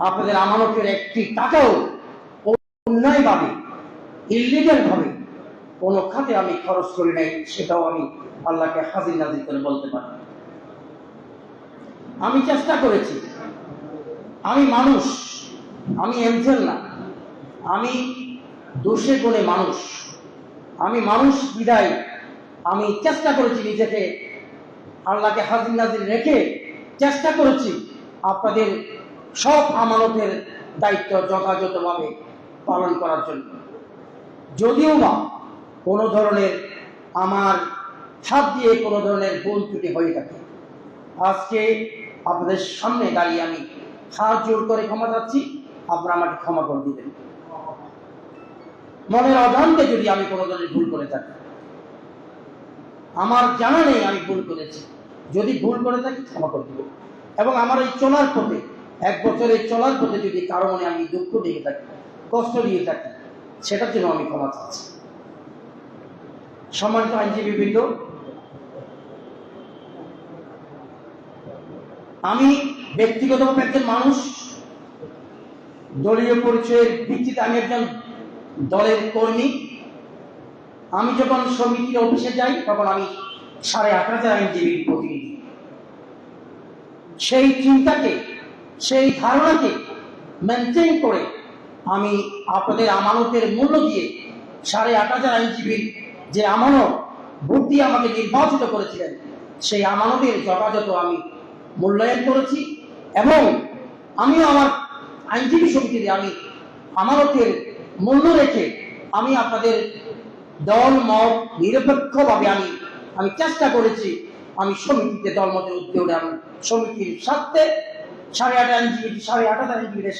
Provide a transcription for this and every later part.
আপনাদের আমানতের একটি টাকাও অন্যায়ভাবে ইলিগাল ভাবে কোনো খাতে আমি খরচ করি নাই, সেটাও আমি আল্লাহকে হাজির নাজির করে বলতে পারি। আমি চেষ্টা করেছি। আমি মানুষ, আমি এমজেল না। আমি দোষে গুণে মানুষ। আমি মানুষ বিদায়। আমি চেষ্টা করেছি নিজেকে আল্লাহকে হাজির নাজির রেখে চেষ্টা করেছি আপনাদের সব আমানতের দায়িত্ব যথাযথভাবে পালন করার জন্য। যদিও বা কোনো ধরনের আমার হাত দিয়ে কোনো ধরনের ভুল ত্রুটি হয়ে থাকে। আজকে আপনাদের সামনে দাঁড়িয়ে আমি হাত জোর করে ক্ষমা চাচ্ছি। আপনারা আমাকে ক্ষমা করে দিবেন। মনের অজান্তে যদি আমি কোনো ধরনের ভুল করে থাকি, আমার জানা নেই আমি ভুল করেছি। যদি ভুল করে থাকি ক্ষমা করে দেব এবং আমার এই চলার পথে এক বছরের চলার পথে যদি কারও মনে আমি দুঃখ দিয়ে থাকি, কষ্ট দিয়ে থাকি, সেটার জন্য আমি ক্ষমা চাচ্ছি। সম্মানিত আইনজীবী বৃন্দ, আমি ব্যক্তিগতভাবে একজন মানুষ। দলীয় পরিচয়ের ভিত্তিতে আমি একজন দলের কর্মী। আমি যখন সমিতির অফিসে যাই, তখন আমি সাড়ে আট হাজার আইনজীবীর প্রতিনিধি। সেই চিন্তাকে সেই ধারণাকে মেনটেন করে আমি আপনাদের আমানতের মূল্য দিয়ে সাড়ে আট হাজার আইনজীবীর যে আমানত ভোট দিয়ে আমাকে নির্বাচিত করেছিলেন, সেই আমানতের যথাযথ আমি মূল্যায়ন করেছি এবং আমি আমার আইনজীবী সমিতিতে আমি আমানতের মূল্য রেখে আমি আপনাদের দল, মত নিরপেক্ষভাবে আমি আমি চেষ্টা করেছি আমি সমিতিতে দল মতের উদ্যোগে আমি সমিতির স্বার্থে সাড়ে সাড়ে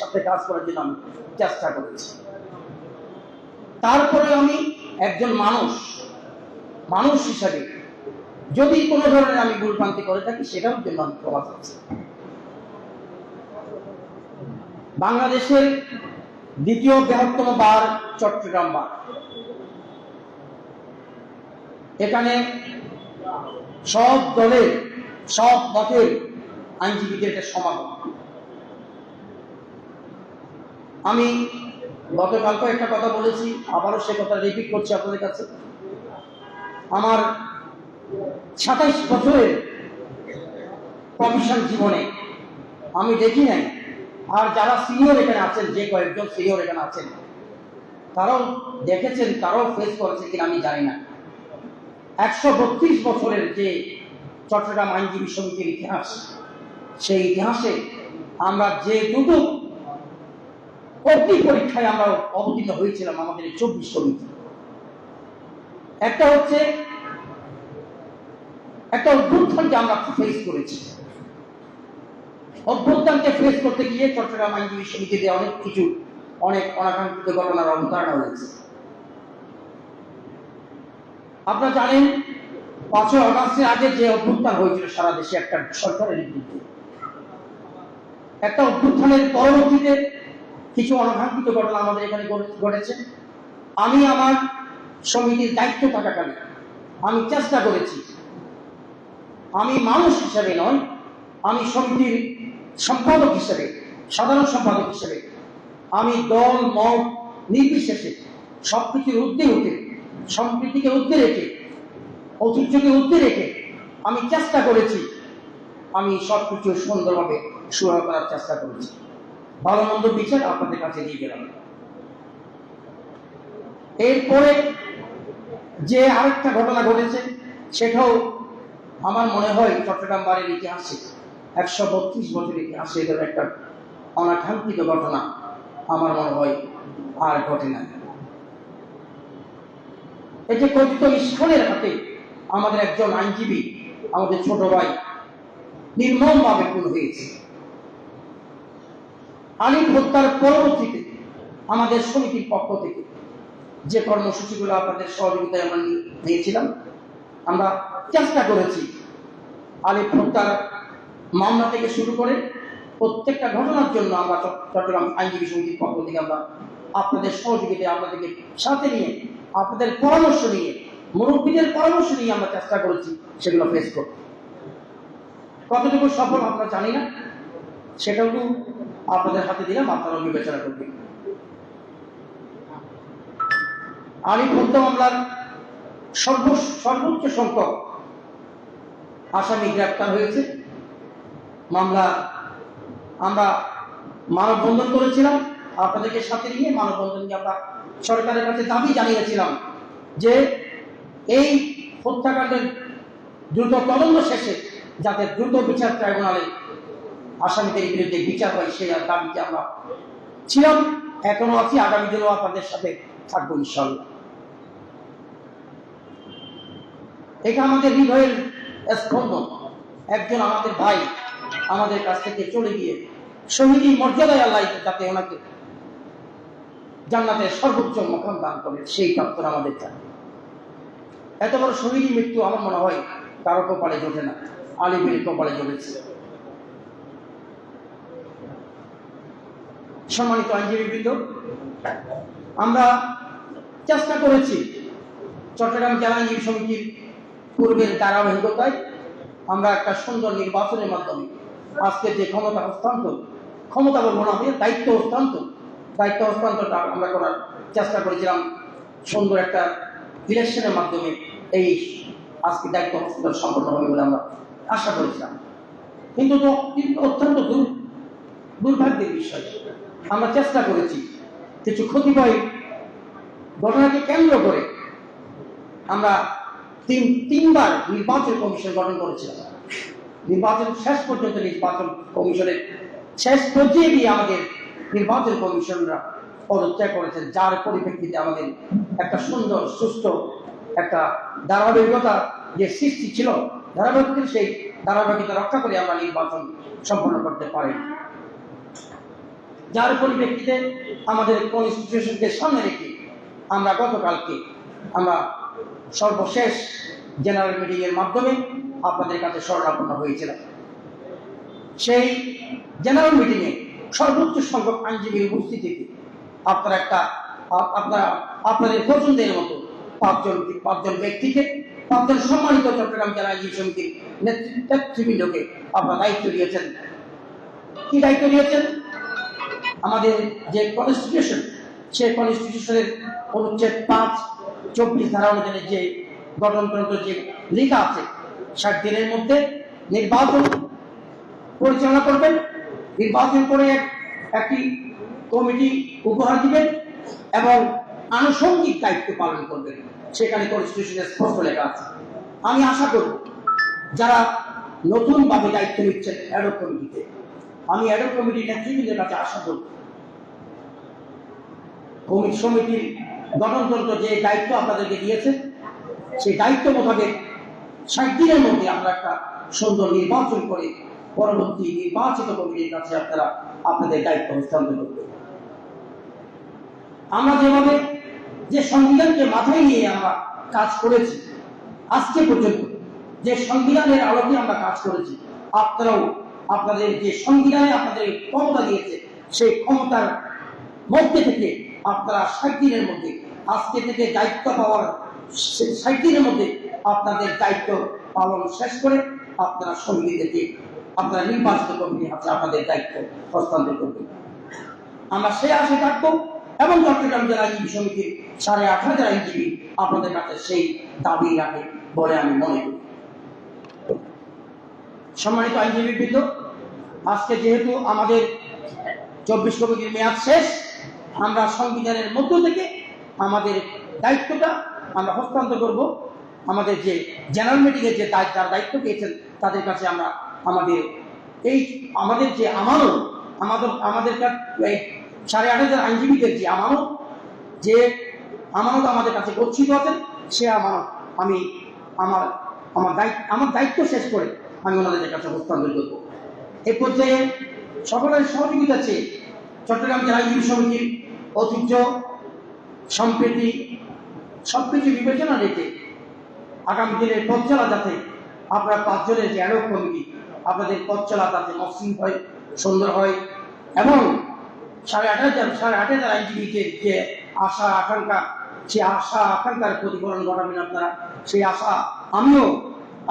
সাথে কাজ করার জন্য আমি চেষ্টা করেছি। তারপরে আমি একজন মানুষ মানুষ হিসাবে যদি কোনো ধরনের আমি ভুলভ্রান্তি করে থাকি, সেটার জন্য আমি চাচ্ছি বাংলাদেশের দ্বিতীয় বৃহত্তম বার চট্টগ্রাম বার। এখানে সব দলের, সব মতের আইনজীবীদের একটা সমাগম। আমি গতকালকে একটা কথা বলেছি, আবারও সে কথা রিপিট করছি আপনাদের কাছে। আমার সাতাইশ বছরের প্রফেশন জীবনে আমি দেখি নাই, আর যারা সিনিয়র এখানে আছেন, যে কয়েকজন সিনিয়র এখানে আছেন, তারাও দেখেছেন, তারাও ফেস করেছে কিনা আমি জানি না। একশো বত্রিশ বছরের যে চট্টগ্রাম আইনজীবী সমিতির ইতিহাস সেই ইতিহাসে আমরা যে দুটো অগ্নি পরীক্ষায় আমরা অবতীর্ণ হয়েছিলাম আমাদের চব্বিশ সমিতি একটা হচ্ছে একটা অভ্যুত্থানকে আমরা ফেস করেছি। অভ্যুত্থানকে ফেস করতে গিয়ে চট্টগ্রাম আইনজীবী সমিতিতে অনেক কিছু, অনেক অনাকাঙ্ক্ষিত ঘটনার অবতারণা হয়েছে। আপনারা জানেন, পাঁচই অগাস্টের আগে যে অভ্যুত্থান হয়েছিল সারা দেশে একটা সরকারের নেতৃত্বে। একটা অভ্যুত্থানের পরবর্তীতে কিছু অনাকাঙ্ক্ষিত ঘটনা আমাদের এখানে ঘটে- ঘটেছে। আমি আমার সমিতির দায়িত্ব থাকাকালে আমি চেষ্টা করেছি। আমি মানুষ হিসেবে নয়, আমি সমিতির সম্পাদক হিসেবে, সাধারণ সম্পাদক হিসেবে আমি দল, মত, নির্বিশেষে সবকিছুর ঊর্ধ্বে উঠে, সম্প্রীতিকে ঊর্ধ্বে রেখে ঐতিহ্যকে ঊর্ধ্বে রেখে আমি চেষ্টা করেছি। আমি সবকিছু সুন্দরভাবে সুরাহ করার চেষ্টা করেছি। ভালো মন্দ বিচার আপনাদের কাছে দিয়ে গেলাম। এরপরে যে আরেকটা ঘটনা ঘটেছে, সেটাও আমার মনে হয় চট্টগ্রাম বাড়ির ইতিহাসে, একশো বত্রিশ বছরের ইতিহাসে এদের একটা অনাকাঙ্ক্ষিত ঘটনা আমার মনে হয় আর ঘটে না। যে কথিত ইস্কনের হাতে আমাদের একজন আইনজীবী, আমাদের ছোট ভাই, নির্মমভাবে খুন হয়েছে। আলিম হত্যার পরবর্তীতে আমাদের সমিতির পক্ষ থেকে, যে কর্মসূচিগুলো আপনাদের সহযোগিতায় আমরা নিয়েছিলাম, আমরা চেষ্টা করেছি আলিফ হত্যার মামলা থেকে শুরু করে প্রত্যেকটা ঘটনার জন্য আমরা চট- চট্টগ্রাম আইনজীবী সমিতির পক্ষ থেকে আমরা আপনাদের সহযোগিতায় আপনাদেরকে সাথে নিয়ে, আপনাদের পরামর্শ নিয়ে, মুরব্বীদের পরামর্শ নিয়ে আমরা চেষ্টা করেছি সেগুলো ফেস করতে। কতটুকু সফল আমরা জানি না, সেটাও আপনাদের হাতে দিলাম আপনারা বিবেচনা করবেন আলিম হত্যা মামলার সর্ব সর্বোচ্চ সংখ্যক আসামি গ্রেপ্তার হয়েছে। মামলা আমরা মানববন্ধন করেছিলাম। আপনাদেরকে সাথে নিয়ে মানববন্ধন নিয়ে আমরা সরকারের কাছে দাবি জানিয়েছিলাম যে এই হত্যাকাণ্ডের দ্রুত তদন্ত শেষে যাতে দ্রুত বিচার ট্রাইব্যুনালে আসামিদের বিরুদ্ধে বিচার হয়, সেই দাবিতে আমরা ছিলাম। এখনও আছি, আগামী দিনেও আপনাদের সাথে থাকব ইনশাল্লাহ এটা আমাদের হৃদয়ের স্পন্দন। একজন আমাদের ভাই আমাদের কাছ থেকে চলে গিয়ে শহীদী মর্যাদায় আল্লাহ যাতে ওনাকে জান্নাতের সর্বোচ্চ মকাম দান করে, সেই প্রার্থনা আমাদের চাই। এত বড় শহীদী মৃত্যু আমার মনে হয় কারও কপালে জোটে না। আলিমের কপালে জমেছে সম্মানিত আইনজীবীবৃন্দ, আমরা চেষ্টা করেছি চট্টগ্রাম জেলা আইনজীবী সমিতির পূর্বের ধারাবাহিকতায় আমরা একটা সুন্দর নির্বাচনের মাধ্যমে আজকে যে ক্ষমতা হস্তান্তর, ক্ষমতা বলব না দায়িত্ব হস্তান্তর, দায়িত্ব হস্তান্তরটা আমরা করার চেষ্টা করেছিলাম সুন্দর একটা ইলেকশনের মাধ্যমে এই আজকে দায়িত্ব হস্তান্তর সম্পন্ন হবে বলে আমরা আশা করেছিলাম। কিন্তু অত্যন্ত দুর দুর্ভাগ্যের বিষয়। আমরা চেষ্টা করেছি। কিছু ক্ষতিকর ঘটনাকে কেন্দ্র করে আমরা তিন, তিনবার নির্বাচন কমিশন গঠন করেছিলাম। নির্বাচন শেষ পর্যন্ত নির্বাচন কমিশনের শেষ পর্যায়ে গিয়ে আমাদের নির্বাচন কমিশনরা পদত্যাগ করেছেন, যার পরিপ্রেক্ষিতে আমাদের একটা সুন্দর, সুস্থ একটা ধারাবাহিকতা যে সৃষ্টি ছিল, ধারাবাহিকতা সেই ধারাবাহিকতা রক্ষা করে আমরা নির্বাচন সম্পন্ন করতে পারি। যার পরিপ্রেক্ষিতে আমাদের কনস্টিটিউশনকে সামনে রেখে আমরা গতকালকে আমরা সর্বশেষ জেনারেল মিটিং এর মাধ্যমে আপনাদের কাছে স্মরণাপন্ন হয়েছিলাম। সেই জেনারেল মিটিংয়ে সর্বোচ্চ সংখ্যক আইনজীবীর উপস্থিতিতে আপনারা একটা আপনারা আপনাদের পছন্দের মতো পাঁচজন পাঁচজন ব্যক্তিকে, পাঁচজন সম্মানিত চট্টগ্রাম জেলা আইনজীবী সমিতির নেতৃ- নেতৃবৃন্দকে আপনারা দায়িত্ব দিয়েছেন। কি দায়িত্ব দিয়েছেন? আমাদের যে কনস্টিটিউশন সেই কনস্টিটিউশনের অনুচ্ছেদ পাঁচ, চব্বিশ ধারা অনুযায়ী যে গঠনতন্ত্র যে লেখা আছে, ষাট দিনের মধ্যে নির্বাচন পরিচালনা করবেন। নির্বাচন করে একটি কমিটি উপহার দিবেন এবং আনুষঙ্গিক দায়িত্ব পালন করবেন। সেখানে কনস্টিটিউশনে স্পষ্ট লেখা আছে। আমি আশা করব যারা নতুনভাবে দায়িত্ব নিচ্ছেন অ্যাডক কমিটিতে আমি অ্যাডক কমিটির নেতৃবৃন্দের কাছে আশা করব কমিটি সমিতির গঠনতন্ত্র যে দায়িত্ব আপনাদেরকে দিয়েছে, সেই দায়িত্ব মোতাবেক ষাট দিনের মধ্যে আমরা একটা সুন্দর নির্বাচন করে পরবর্তী নির্বাচিত কমিটির কাছে আপনারা আপনাদের দায়িত্ব হস্তান্তর করবেন। আমরা যেভাবে যে সংবিধানকে মাথায় নিয়ে আমরা কাজ করেছি, আজকে পর্যন্ত যে সংবিধানের আলোকে আমরা কাজ করেছি, আপনারাও আপনাদের যে সংবিধানে আপনাদের ক্ষমতা দিয়েছে, সেই ক্ষমতার মধ্যে থেকে আপনারা ষাট দিনের মধ্যে, আজকে থেকে দায়িত্ব পাওয়ার সে- ষাট দিনের মধ্যে আপনাদের দায়িত্ব পালন শেষ করে আপনারা সঙ্গীদেরকে, আপনারা নির্বাচিত কমিটির হাতে আপনাদের দায়িত্ব হস্তান্তর করবেন আমরা সেই আশে থাকব এবং চট্টগ্রাম জেলা আইনজীবী সমিতির সাড়ে আট হাজার আইনজীবী আপনাদের কাছে সেই দাবি রাখে বলে আমি মনে করি। সম্মানিত আইনজীবী বৃন্দ আজকে যেহেতু আমাদের চব্বিশ কমিটির মেয়াদ শেষ আমরা সংবিধানের মধ্য থেকে আমাদের দায়িত্বটা আমরা হস্তান্তর করব। আমাদের যে জেনারেল মিটিংয়ের যে যার দায়িত্ব পেয়েছেন, তাদের কাছে আমরা আমাদের এই আমাদের যে আমানত, আমাদের আমাদের সাড়ে আট হাজার আইনজীবীদের যে আমানত যে আমানত আমাদের কাছে গচ্ছিত আছেন সে আমানত আমি আমার আমার দায়িত্ব আমার দায়িত্ব শেষ করে আমি ওনাদের কাছে হস্তান্তর করব। এ পর্যায়ে সকলের সহযোগিতা চেয়ে চট্টগ্রাম জেলা আইনজীবী সমিতির ঐতিহ্য, সম্প্রীতি, সবকিছু বিবেচনা রেখে আগামী দিনের পথ চলা যাতে আপনার পাঁচজনের যে অ্যাডক কমিটি, আপনাদের পথ চলা যাতে মসৃণ হয়, সুন্দর হয় এবং সাড়ে আট হাজার, সাড়ে আট হাজার আইনজীবীদের যে আশা, আকাঙ্ক্ষা সেই আশা, আকাঙ্ক্ষার প্রতিফলন ঘটাবেন আপনারা, সেই আশা আমিও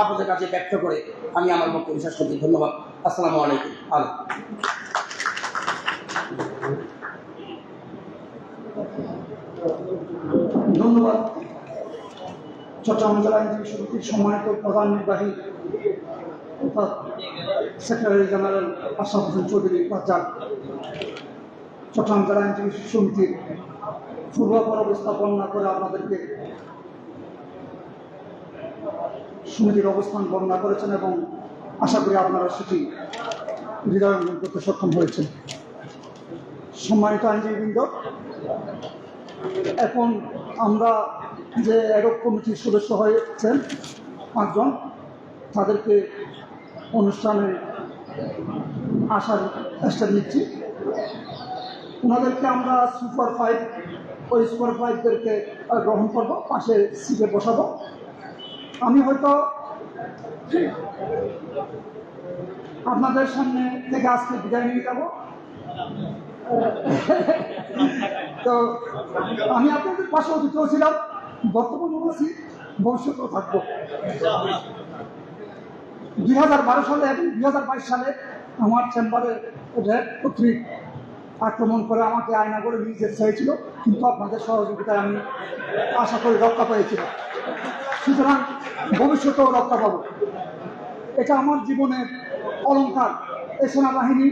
আপনাদের কাছে ব্যক্ত করে আমি আমার বক্তব্য বিশ্বাস করছি। ধন্যবাদ। আসসালামু আলাইকুম। আলাইকুম ধন্যবাদ। চট্টগ্রাম জেলা আইনজীবী সমিতির সম্মানিত প্রধান নির্বাহী অর্থাৎ সেক্রেটারি জেনারেল আশরাফ হোসেন চৌধুরী রাজ্জাক চট্টগ্রাম জেলা আইনজীবী সমিতির পূর্বাপর অবস্থা বর্ণনা করে আপনাদেরকে সমিতির অবস্থান বর্ণনা করেছেন এবং আশা করি আপনারা সেটি হৃদয়ঙ্গন করতে সক্ষম হয়েছেন। সম্মানিত আইনজীবীবৃন্দ এখন আমরা যে অ্যাডক কমিটির সদস্য হয়েছেন পাঁচজন, তাদেরকে অনুষ্ঠানে আসার চেষ্টা নিচ্ছি। ওনাদেরকে আমরা সুপার ফাইভ, ওই সুপার ফাইভদেরকে গ্রহণ করব, পাশে সিটে বসাবো। আমি হয়তো আপনাদের সামনে থেকে আজকে বিদায় নিয়ে যাব। তো আমি আপনাদের পাশে অতিথিও ছিলাম বর্তমানেও আছি ভবিষ্যতেও থাকব। দুই হাজার বারো সালে এবং দুই হাজার বাইশ সালে আমার চেম্বারে র্যাব কর্তৃক আক্রমণ করে আমাকে আয়না করে নিয়ে যেতে চাইছিল, কিন্তু আপনাদের সহযোগিতায় আমি আশা করি রক্ষা পেয়েছিলাম সুতরাং ভবিষ্যতেও রক্ষা পাবো। এটা আমার জীবনের অলঙ্কার এই সেনাবাহিনী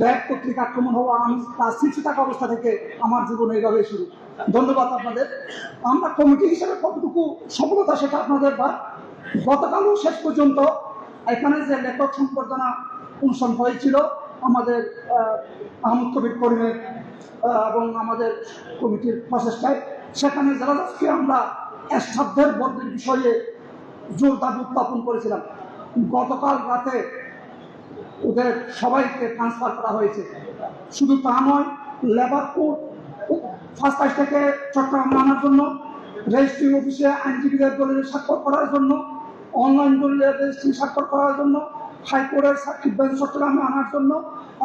র্যাব পত্রিকা আক্রমণ হওয়া আমি তার শীর্ষে থাকা অবস্থা থেকে আমার জীবন এইভাবে শুরু। ধন্যবাদ আপনাদের। আমরা কমিটি হিসেবে কতটুকু সফলতা সেটা আপনাদের বা গতকালও শেষ পর্যন্ত এখানে যে লেখক সম্বর্ধনা অনুষ্ঠান হয়েছিল আমাদের আহ, আহমদ কবির করিমের এবং আমাদের কমিটির প্রচেষ্টায় সেখানে যারা যাচ্ছি আমরা এষ্টাব্দের বদলির বিষয়ে জোর দাবি উত্থাপন করেছিলাম। গতকাল রাতে ওদের সবাইকে ট্রান্সফার করা হয়েছে। শুধু তা নয় লেবার কোর্ট ফার্স্ট টাইম থেকে চট্টগ্রাম আনার জন্য রেজিস্ট্রি অফিসে আইনজীবীদের দলিল স্বাক্ষর করার জন্য অনলাইন দলিলের রেজিস্ট্রি স্বাক্ষর করার জন্য হাইকোর্টের সার্কিট বেঞ্চ চট্টগ্রামে আনার জন্য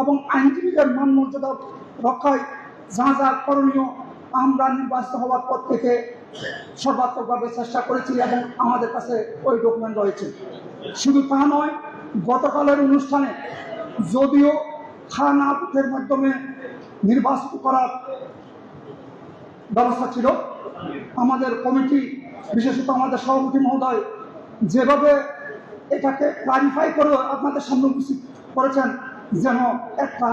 এবং আইনজীবীদের মান মর্যাদা রক্ষায় যা যা করণীয়, আমরা নির্বাচিত হওয়ার পর থেকে সর্বাত্মকভাবে চেষ্টা করেছি এবং আমাদের কাছে ওই ডকুমেন্ট রয়েছে। শুধু তা নয় গতকালের অনুষ্ঠানে যদিও খানা বুথের মাধ্যমে নির্বাচিত করার ব্যবস্থা ছিল, আমাদের কমিটি, বিশেষত আমাদের সভাপতি মহোদয়, যেভাবে এটাকে ক্লারিফাই করে আপনাদের সামনে উপস্থিত করেছেন, যেন একটা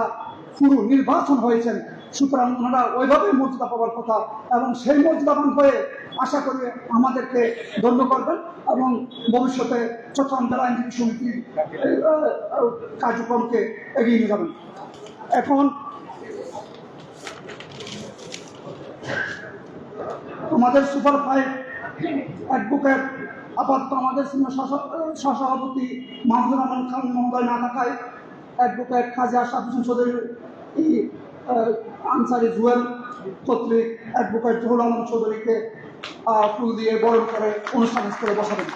পুরো নির্বাচন হয়েছেন সুতরাং ওনারা ওইভাবে মর্যাদা পাওয়ার কথা এবং সেই মর্যাদাবান হয়ে আশা করি আমাদেরকে ধন্য করবেন এবং ভবিষ্যতে চট্টগ্রাম জেলা আইনজীবী সমিতির কার্যক্রমকে এগিয়ে নিয়ে যাবেন। এখন আমাদের সুপার ফাইভ অ্যাডভোকেট আপাতত আমাদের সহসভাপতি মাহমুদুর রহমান খান মহোদয় না থাকায় অ্যাডভোকেট কাজী আশরাফ হোসেন চৌধুরী আনসারি জুয়েল কর্তৃক অ্যাডভোকেট জহুর আলম চৌধুরীকে ফুল দিয়ে বরণ করে, অনুষ্ঠান স্থলে বসাবেন।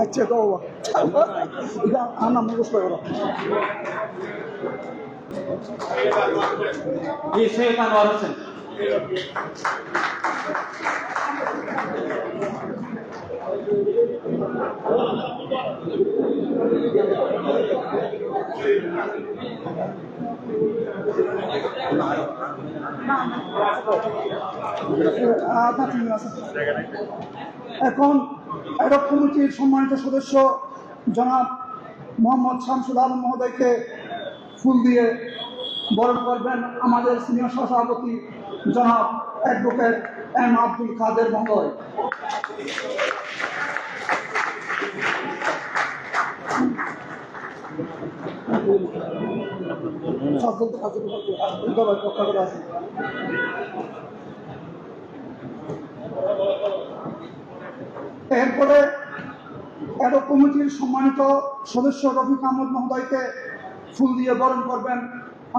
আচ্ছা আমার এখন অ্যাডক কমিটির সম্মানিত সদস্য জনাব মোহাম্মদ শামসুল আলম মহোদয়কে ফুল দিয়ে বরণ করবেন আমাদের সিনিয়র সহসভাপতি জনাব অ্যাডভোকেট এম আব্দুল কাদের মহোদয়। এরপরে অ্যাডো কমিটির সম্মানিত সদস্য রফিক আহমদ মহোদয়কে ফুল দিয়ে বরণ করবেন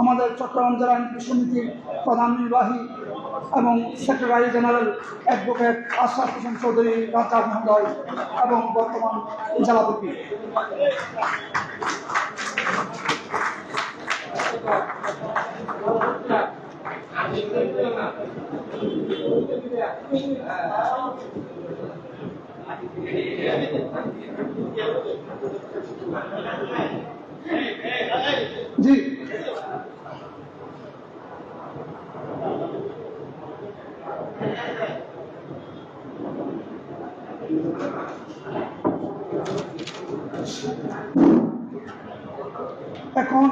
আমাদের চট্টগ্রাম জেলা আইনজীবী সমিতির প্রধান নির্বাহী এবং secretary general advocate Ashraf Hossain Chowdhury, Raja মহোদয় এবং বর্তমান জেলাপতি। 对对对，对对对，对对对，对对对，对对对，对对对，对对，এখন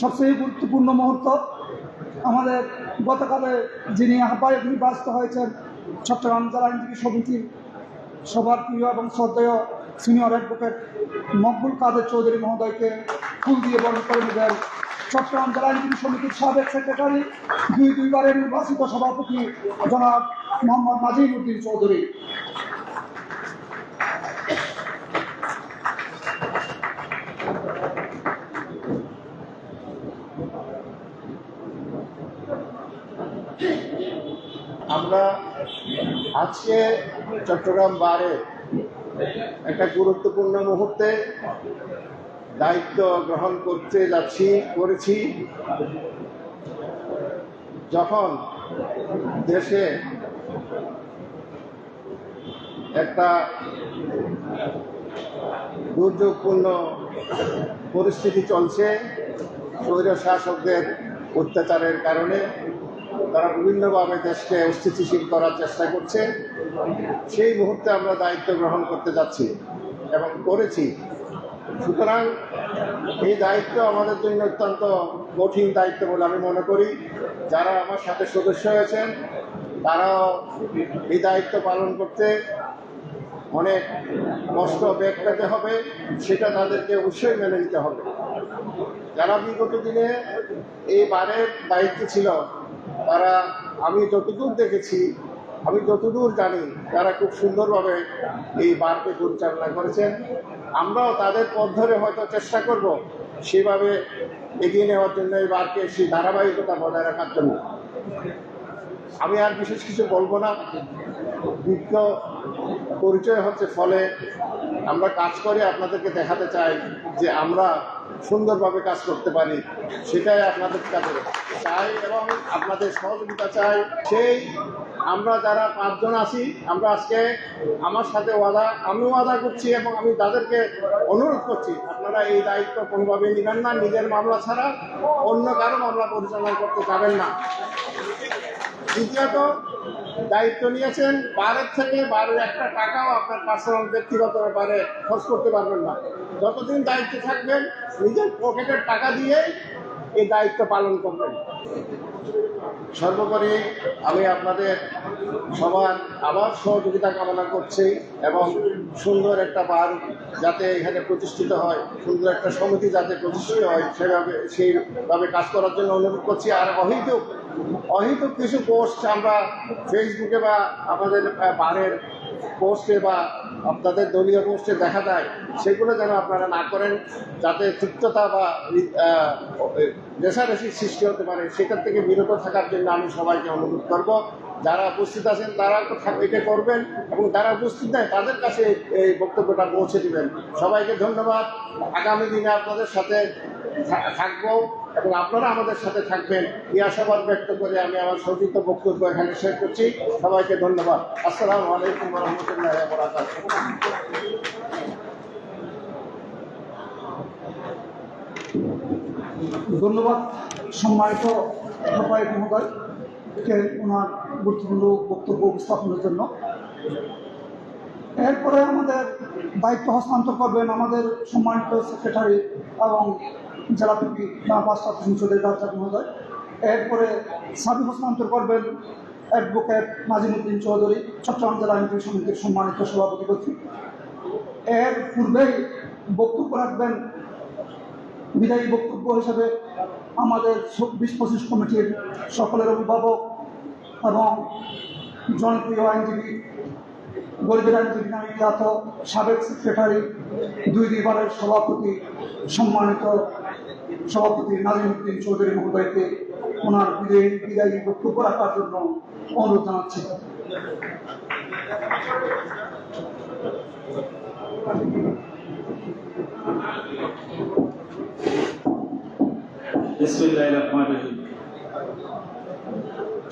সবচেয়ে গুরুত্বপূর্ণ মুহূর্ত আমাদের গতকালে যিনি আহ্বায়ক নির্বাচিত হয়েছেন, চট্টগ্রাম জেলা আইনজীবী সমিতির সবার প্রিয় এবং শ্রদ্ধেয় সিনিয়র অ্যাডভোকেট মকবুল কাদের চৌধুরী মহোদয়কে ফুল দিয়ে বরণ করে নেবেন। চট্টগ্রাম জেলা আইনজীবী সমিতির সাবেক সেক্রেটারি, দুই দুইবারের নির্বাচিত সভাপতি জনাব মোহাম্মদ নাজিম উদ্দিন চৌধুরী। আমরা আজকে চট্টগ্রাম বারে একটা গুরুত্বপূর্ণ মুহূর্তে দায়িত্ব গ্রহণ করতে যাচ্ছি, করেছি। যখন দেশে একটা দুর্যোগপূর্ণ পরিস্থিতি চলছে স্বৈর শাসকদের অত্যাচারের কারণে তারা বিভিন্নভাবে দেশকে স্থিতিশীল করার চেষ্টা করছে। সেই মুহূর্তে আমরা দায়িত্ব গ্রহণ করতে যাচ্ছি এবং করেছি। সুতরাং এই দায়িত্ব আমাদের জন্য অত্যন্ত কঠিন দায়িত্ব বলে আমি মনে করি। যারা আমার সাথে সদস্য হয়েছেন, তারাও এই দায়িত্ব পালন করতে অনেক কষ্ট বেগ পেতে হবে, সেটা তাদেরকে অবশ্যই মেনে নিতে হবে। যারা বিগত দিনে এই বারের দায়িত্ব ছিল তারা, আমি যতদূর দেখেছি, আমি যতদূর জানি, তারা খুব সুন্দরভাবে এই বারকে পরিচালনা করেছেন। আমরাও তাদের পথ ধরে হয়তো চেষ্টা করব সেভাবে এগিয়ে নেওয়ার জন্য এই বারকে সেই ধারাবাহিকতা বজায় রাখার জন্য। আমি আর বিশেষ কিছু বলব না। বিজ্ঞ পরিচয় হচ্ছে ফলে আমরা কাজ করে আপনাদেরকে দেখাতে চাই যে আমরা সুন্দরভাবে কাজ করতে পারি, সেটাই আপনাদের কাছে চাই এবং আপনাদের সহযোগিতা চাই। সেই আমরা যারা পাঁচজন আছি, আমরা আজকে আমার সাথে ওয়াদা আমি ওয়াদা করছি এবং আমি তাদেরকে অনুরোধ করছি, আপনারা এই দায়িত্ব কোনোভাবে নেবেন না, নিজের মামলা ছাড়া অন্য কারও মামলা পরিচালনা করতে যাবেন না। দ্বিতীয়ত দায়িত্ব নিয়েছেন। বারের থেকে বারো একটা টাকাও আপনার পার্সোনাল ব্যক্তিগত ব্যাপারে খরচ করতে পারবেন না। যতদিন দায়িত্বে থাকবেন, নিজের পকেটের টাকা দিয়েই এই দায়িত্ব পালন করবেন। সর্বোপরি আমি আপনাদের সবার আবার সহযোগিতা কামনা করছি এবং সুন্দর একটা বার যাতে এখানে প্রতিষ্ঠিত হয়, সুন্দর একটা সমিতি যাতে প্রতিষ্ঠিত হয়, সেভাবে সেইভাবে কাজ করার জন্য অনুরোধ করছি। আর অহিতুক অহিতুক কিছু পোস্ট আমরা ফেসবুকে বা আমাদের বারের পোস্টে বা আপনাদের দলীয় পোস্টে দেখা দেয়, সেগুলো যেন আপনারা না করেন, যাতে তিক্ততা বা রেশারেশির সৃষ্টি হতে পারে, সেখান থেকে বিরত থাকার জন্য আমি সবাইকে অনুরোধ করব। যারা উপস্থিত আছেন তারা এটা করবেন এবং যারা উপস্থিত নেই, তাদের কাছে এই বক্তব্যটা পৌঁছে দিবেন। সবাইকে ধন্যবাদ। আগামী দিনে আপনাদের সাথে থাকব এবং আপনারা আমাদের সাথে থাকবেন। এই আশাবাদ ব্যক্ত করে আমি আমার সঠিক বক্তব্য এখানে শেষ করছি। সবাইকে ধন্যবাদ। আসসালামু আলাইকুম রহমতুল্লাহ ধন্যবাদ। সম্মানিত মহোদয়কে ওনার গুরুত্বপূর্ণ বক্তব্য উপস্থাপনের জন্য। এরপরে আমাদের দায়িত্ব হস্তান্তর করবেন আমাদের সম্মানিত সেক্রেটারি এবং জেলা পিপি পাঁচটা সংসদের রাজ্জাক মহোদয়। এরপরে সাবি হস্তান্তর করবেন অ্যাডভোকেট নাজিমুদ্দিন চৌধুরী, চট্টগ্রাম জেলা আইনজীবী সমিতির সম্মানিত সভাপতি কর্তৃক এর পূর্বেই বক্তব্য রাখবেন, বিদায়ী বক্তব্য হিসেবে আমাদের বিশ পঁচিশ কমিটির সকলের অভিভাবক এবং জনপ্রিয় আইনজীবী আইনজীবী নামে খ্যাত সাবেক সেক্রেটারি, দুই দুইবারের সভাপতি, সম্মানিত সভাপতি নাজিমুদ্দিন চৌধুরী মহোদয়কে ওনার বিদায়ী বিদায়ী বক্তব্য রাখার জন্য অনুরোধ জানাচ্ছি।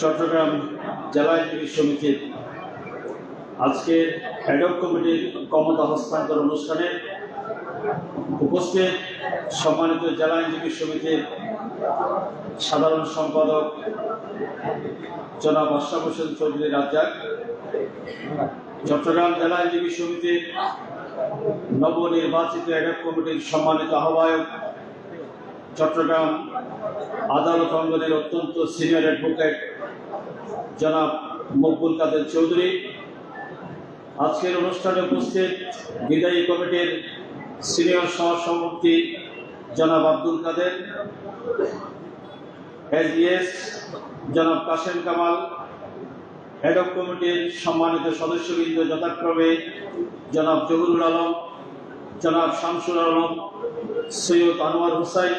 চট্টগ্রাম জেলা সমিতির আজকের অ্যাডক কমিটির ক্ষমতা হস্তান্তর অনুষ্ঠানে উপস্থিত সম্মানিত জেলা আইনজীবী সমিতির সাধারণ সম্পাদক জনাব আশরাফ হোসেন চৌধুরী রাজ্জাক, চট্টগ্রাম জেলা আইনজীবী সমিতির নবনির্বাচিত অ্যাডক কমিটির সম্মানিত আহ্বায়ক, চট্টগ্রাম আদালত অঙ্গনের অত্যন্ত সিনিয়র অ্যাডভোকেট জনাব মকবুল কাদের চৌধুরী আজকের অনুষ্ঠানে উপস্থিত বিদায়ী কমিটির সিনিয়র সহসভাপতি জনাব আব্দুল কাদের, এস জনাব কাশেম কামাল, হেড অফ কমিটির সম্মানিত সদস্যবৃন্দ যথাক্রমে জনাব জহুরুল আলম, জনাব শামসুল আলম, সৈয়দ আনোয়ার হুসাইন,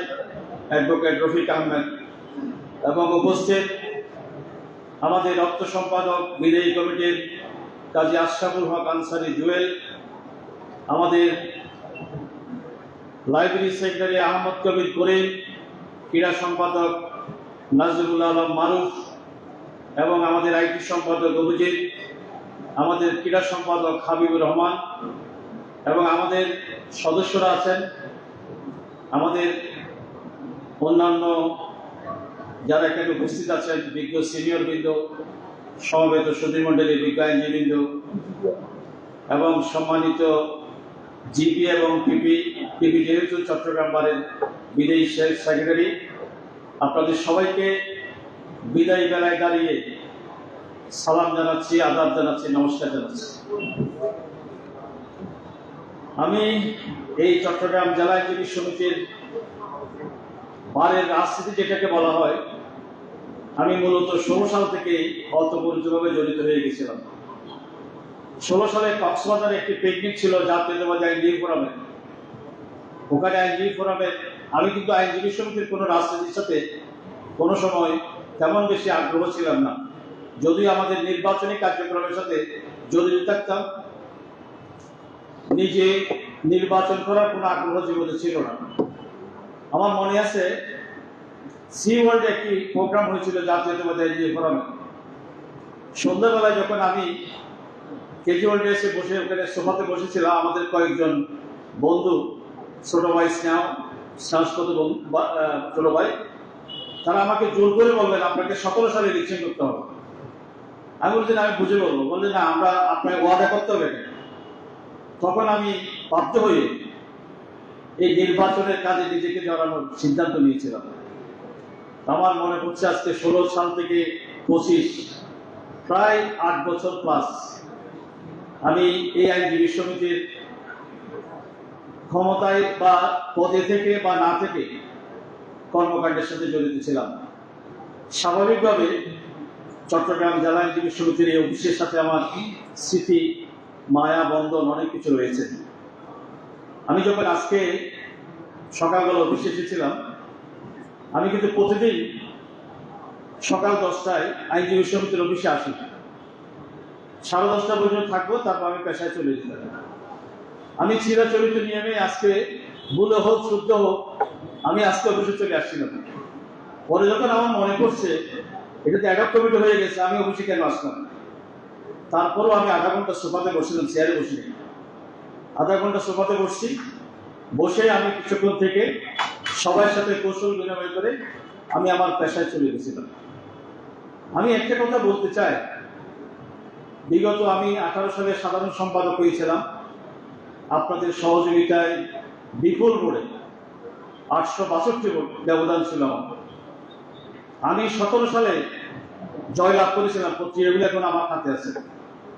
অ্যাডভোকেট রফিক আহমেদ এবং উপস্থিত আমাদের রক্ত সম্পাদক বিদায়ী কমিটির কাজী আশরাফুল হক আনসারি জুয়েল, আমাদের লাইব্রেরি সেক্রেটারি আহমদ কবির করিম, ক্রীড়া সম্পাদক নাজরুল আলম মারুফ এবং আমাদের আইটি সম্পাদক অভিজিৎ, আমাদের ক্রীড়া সম্পাদক হাবিবুর রহমান এবং আমাদের সদস্যরা আছেন, আমাদের অন্যান্য যারা এখানে উপস্থিত আছেন, বিজ্ঞ সিনিয়র বৃন্দ সমবেত সুধীমণ্ডলীর বিজ্ঞ আইনজীবৃন্দ এবং সম্মানিত জিপি এবং পিপি পিপি যেহেতু চট্টগ্রাম বারের বিদেশি সেক্রেটারি, আপনাদের সবাইকে বিদায়ী বেলায় দাঁড়িয়ে সালাম জানাচ্ছি, আদাব জানাচ্ছি, নমস্কার জানাচ্ছি। আমি এই চট্টগ্রাম জেলা আইনজীবী সমিতির বারের রাজনীতি যেটাকে বলা হয় আমি মূলত ষোলো সাল থেকে অতপরিচয়ভাবে জড়িত হয়ে গেছিলাম। ষোলো সালে কক্সবাজারে একটি পিকনিক ছিল জাতীয়তাবাদী আইনজীবী ফোরামে। ওখানে আইনজীবী ফোরামের আমি কিন্তু আইনজীবী সমিতির কোনো রাজনীতির সাথে কোনো সময় তেমন বেশি আগ্রহ ছিলাম না। যদি আমাদের নির্বাচনী কার্যক্রমের সাথে জড়িত থাকতাম, নিজে নির্বাচন করার কোনো আগ্রহ জীবনে ছিল না। আমার মনে আছে সি ওয়ার্ল্ডে একটি প্রোগ্রাম হয়েছিল জাতীয়তাবাদী আইনজীবী ফোরামে সন্ধ্যাবেলায় যখন আমি কেজুয়ালটি এসে বসে, ওখানে সোফাতে বসেছিলাম, আমাদের কয়েকজন বন্ধু, ছোট ভাই স্নেহ, স্নেহস্পদ ছোট ভাই, তারা আমাকে জোর করে বললেন, আপনাকে সতেরো সালে ইলেকশন করতে হবে। আমি বলছেন আমি বুঝে বলব। বললেন, না, আমরা আপনাকে ওয়াদা করতে হবে তখন আমি বাধ্য হয়ে এই নির্বাচনের কাজে নিজেকে জড়ানোর সিদ্ধান্ত নিয়েছিলাম। আমার মনে পড়ছে আজকে ষোলো সাল থেকে পঁচিশ, প্রায় আট বছর প্লাস আমি এই আইনজীবী সমিতির ক্ষমতায় বা পদে থেকে বা না থেকে কর্মকাণ্ডের সাথে জড়িত ছিলাম। স্বাভাবিকভাবে চট্টগ্রাম জেলা আইনজীবী সমিতির এই অফিসের সাথে আমার স্মৃতি, মায়া, বন্ধন অনেক কিছু রয়েছে। আমি যখন আজকে সকালবেলা অফিসে এসেছিলাম আমি কিন্তু প্রতিদিন সকাল দশটায় আইনজীবী সমিতির অফিসে আসি। সাড়ে দশটা পর্যন্ত থাকব, তারপর আমি পেশায় চলে যেতাম আমি চিরাচরিত নিয়মে আজকে ভুলে হোক, শুদ্ধ হোক, আমি আজকে অফিসে চলে আসছিলাম। পরে যখন আমার মনে পড়ছে, এটা তো অ্যাডাপ্ট কমিটি হয়ে গেছে, আমি অফিসে কেন আসলাম? তারপরও আমি আধা ঘণ্টা সোফাতে বসেছিলাম, চেয়ারে বসিনি আধা ঘণ্টা সোফাতে বসছি, বসে আমি কিছুক্ষণ থেকে সবার সাথে কৌশল বিনিময় করে আমি আমার পেশায় চলে গেছিলাম। আমি একটা কথা বলতে চাই। বিগত আমি আঠারো সালে সাধারণ সম্পাদক হয়েছিলাম। আপনাদের সহযোগিতায় বিপুল করে আটশো বাষট্টি ব্যবধান ছিল আমি সতেরো সালে জয়লাভ করেছিলাম পত্রিকাগুলো এখন আমার হাতে আছে।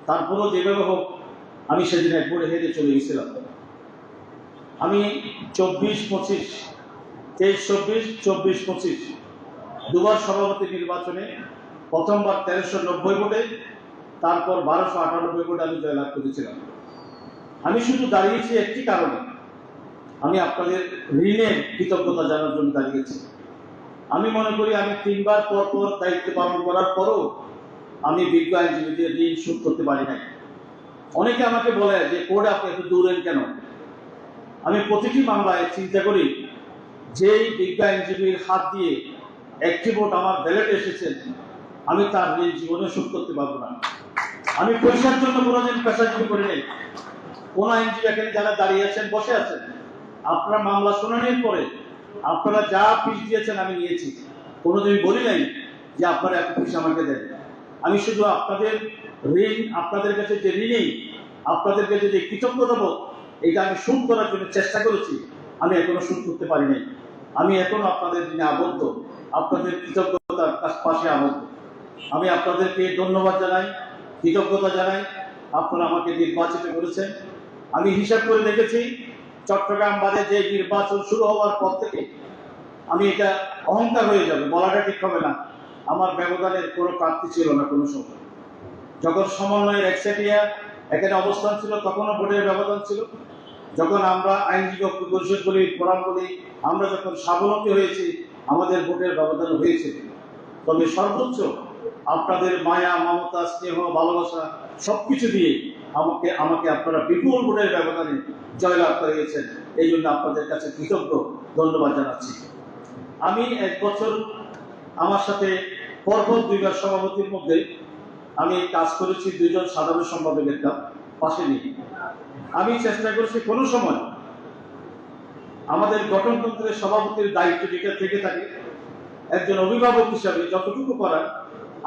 তারপরও যেভাবে হোক, আমি সেদিন এক বোর্ডে হেরে চলে গেছিলাম। আমি চব্বিশ পঁচিশ তেইশ, চব্বিশ চব্বিশ, পঁচিশ। দুবার সভাপতি নির্বাচনে প্রথমবার তেরোশো নব্বই ভোটে, তারপর বারোশো আটানব্বই ভোটে আমি জয়লাভ করেছিলাম। আমি শুধু দাঁড়িয়েছি একটি কারণে। আমি আপনাদের ঋণের কৃতজ্ঞতা জানার জন্য দাঁড়িয়েছি। আমি মনে করি আমি তিনবার পর পর দায়িত্ব পালন করার পরও আমি বিজ্ঞ আইনজীবীদের ঋণ শোধ করতে পারি নাই। অনেকে আমাকে বলে যে, কোর্টে আপনি এত দূরেন কেন? আমি প্রতিটি মামলায় চিন্তা করি যেই বিজ্ঞ আইনজীবীর হাত দিয়ে একটি ভোট আমার ব্যালেটে এসেছেন আমি তার ঋণ জীবনে শোধ করতে পারব না। আমি পয়সার জন্য কোনোদিন পেশাজীবী করি নাই। কোন আইনজীবী এখানে যারা দাঁড়িয়ে আছেন, বসে আছেন, আপনারা মামলা শুনানির পরে আপনারা যা ফিস দিয়েছেন আমি নিয়েছি। কোনোদিন বলি নাই যে আপনারা এত ফিস আমাকে দেন। আমি শুধু আপনাদের ঋণ, আপনাদের কাছে যে ঋণই, আপনাদের কাছে যে কৃতজ্ঞতা বোধ, এটা আমি শোধ করার জন্য চেষ্টা করেছি। আমি এখনও শোধ করতে পারিনি আমি এখনও আপনাদের দিনে আবদ্ধ। আপনাদের কৃতজ্ঞতার পাশে আবদ্ধ। আমি আপনাদেরকে ধন্যবাদ জানাই, কৃতজ্ঞতা জানাই। আপনারা আমাকে নির্বাচিত করেছেন। আমি হিসাব করে দেখেছি, চট্টগ্রাম বাদে যে নির্বাচন শুরু হওয়ার পর থেকে আমি এটা অহংকার হয়ে যাবে, বলাটা ঠিক হবে না। আমার ব্যবধানের কোনো প্রার্থী ছিল না কোনো সময়। যখন সমন্বয়ের একচেটিয়া এখানে অবস্থান ছিল, তখনও ভোটের ব্যবধান ছিল। যখন আমরা আইনজীবী ঐক্য পরিষদ বলি, ফোরাম বলি, আমরা যখন স্বাবলম্বী হয়েছি, আমাদের ভোটের ব্যবধান হয়েছে তবে সর্বোচ্চ আপনাদের মায়া, মমতা, স্নেহ, ভালোবাসা সবকিছু দিয়ে আমাকে আমাকে আপনারা বিপুল ভোটের ব্যবধানে জয়লাভ করিয়েছেন। এই জন্য আপনাদের কাছে কৃতজ্ঞ। ধন্যবাদ জানাচ্ছি। আমি এক বছর আমার সাথে পরপর দুইবার সভাপতির মধ্যে আমি কাজ করেছি। দুইজন সাধারণ সম্পাদকের কা- পাশে নিয়ে আমি চেষ্টা করছি কোনো সময় আমাদের গঠনতন্ত্রের সভাপতির দায়িত্ব যেটা থেকে থাকে, একজন অভিভাবক হিসাবে যতটুকু করার,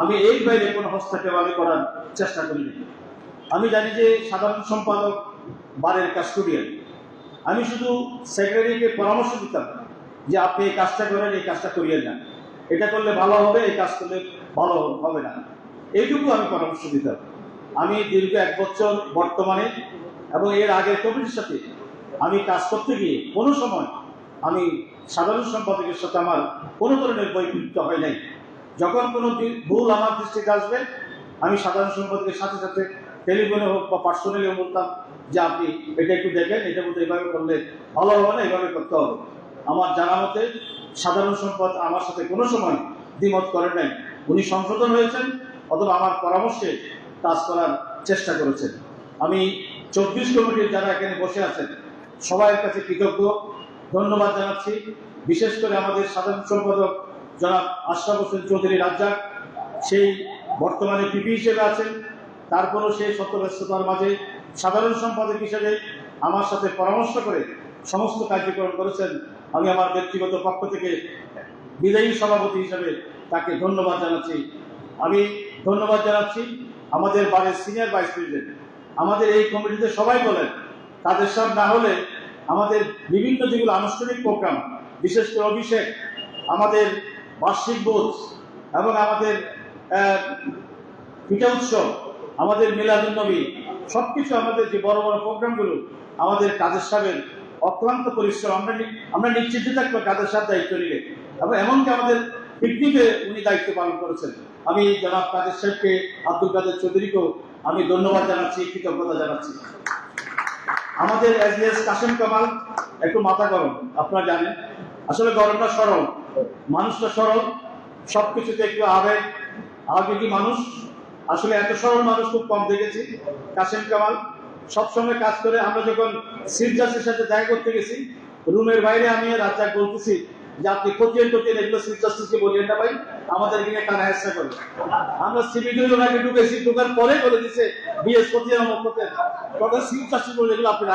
আমি এই বাইরে কোনো হস্তক্ষেপ আমি করার চেষ্টা করিনি। আমি জানি যে সাধারণ সম্পাদক বারের কাস্টোডিয়ান আমি শুধু সেক্রেটারিকে পরামর্শ দিতাম যে আপনি এই কাজটা করেন, এই কাজটা করিয়ে না এটা করলে ভালো হবে, এই কাজ করলে ভালো হবে না। এইটুকু আমি পরামর্শ দিতাম। আমি দীর্ঘ এক বছর বর্তমানে এবং এর আগের কমিটির সাথে আমি কাজ করতে গিয়ে কোনো সময় আমি সাধারণ সম্পাদকের সাথে আমার কোনো ধরনের বৈপরীত্য হয় নাই। যখন কোনো ভুল আমার দৃষ্টিতে আসবে, আমি সাধারণ সম্পাদকের সাথে সাথে টেলিফোনে হোক বা পার্সোনালি বলতাম যে আপনি এটা একটু দেখেন, এটা মতো এভাবে করলে ভালো হবে না, এভাবে করতে হবে। আমার জানা মতে সাধারণ সম্পদ আমার সাথে কোনো সময় দ্বিমত করেন নাই। উনি সংশোধন হয়েছেন অথবা আমার পরামর্শে কাজ করার চেষ্টা করেছেন। আমি চব্বিশ কমিটির যারা এখানে বসে আছেন সবার কাছে কৃতজ্ঞ। ধন্যবাদ জানাচ্ছি। বিশেষ করে আমাদের সাধারণ সম্পাদক জনাব আশরাফ হোসেন চৌধুরী রাজ্জাক, সেই বর্তমানে পিপি হিসেবে আছেন। তারপরও সেই শত ব্যস্ততার মাঝে সাধারণ সম্পাদক হিসেবে আমার সাথে পরামর্শ করে সমস্ত কার্যক্রম করেছেন। আমি আমার ব্যক্তিগত পক্ষ থেকে বিদায়ী সভাপতি হিসেবে তাকে ধন্যবাদ জানাচ্ছি। আমি ধন্যবাদ জানাচ্ছি। আমাদের বাড়ির সিনিয়র ভাইস প্রেসিডেন্ট আমাদের এই কমিটিতে সবাই বলেন, তাদের সব না হলে আমাদের বিভিন্ন যেগুলো আনুষ্ঠানিক প্রোগ্রাম, বিশেষ করে অভিষেক, আমাদের বার্ষিক বোধ এবং আমাদের পিঠা উৎসব, আমাদের মিলাদুন্নবী, সবকিছু আমাদের যে বড় বড় প্রোগ্রামগুলো আমাদের কাজের সাহেবের অক্লান্ত পরিশ্রম, আমরা আমরা নিশ্চিত থাকব কাজের সাহেব দায়িত্ব নিলে এবং এমনকি আমাদের পিকনিকে উনি দায়িত্ব পালন করেছেন। আমি জনাব কাদের সাহেবকে, আব্দুল কাদের চৌধুরীকেও আমি ধন্যবাদ জানাচ্ছি, কৃতজ্ঞতা জানাচ্ছি। আমাদের এস কাসেম কামাল, একটু মাথা গরম, আপনারা জানেন। আসলে গরমটা সরল, মানুষটা সরল, সবকিছুতে একটু আবেগ, আবেগী মানুষ। আসলে এত সরল মানুষ খুব কম দেখেছি। কাসেম কামাল, সবসময় কাজ করে, আমরা যখন সিট জাস্টের সাথে দেখা করতে গেছি, রুমের বাইরে আমি রাজ্জাক বলতেছি যে আপনি খতিয়ে টতিয়ে এগুলো জাস্টিসকে বলিয়ে না ভাই আমাদের হেসা করে আমরা ওনাকে ঢুকেছি, ঢুকার পরে বলে দিছে বিএস খতিয়ে আমার তখন চিফ জাস্টিস বলে এগুলো আপনি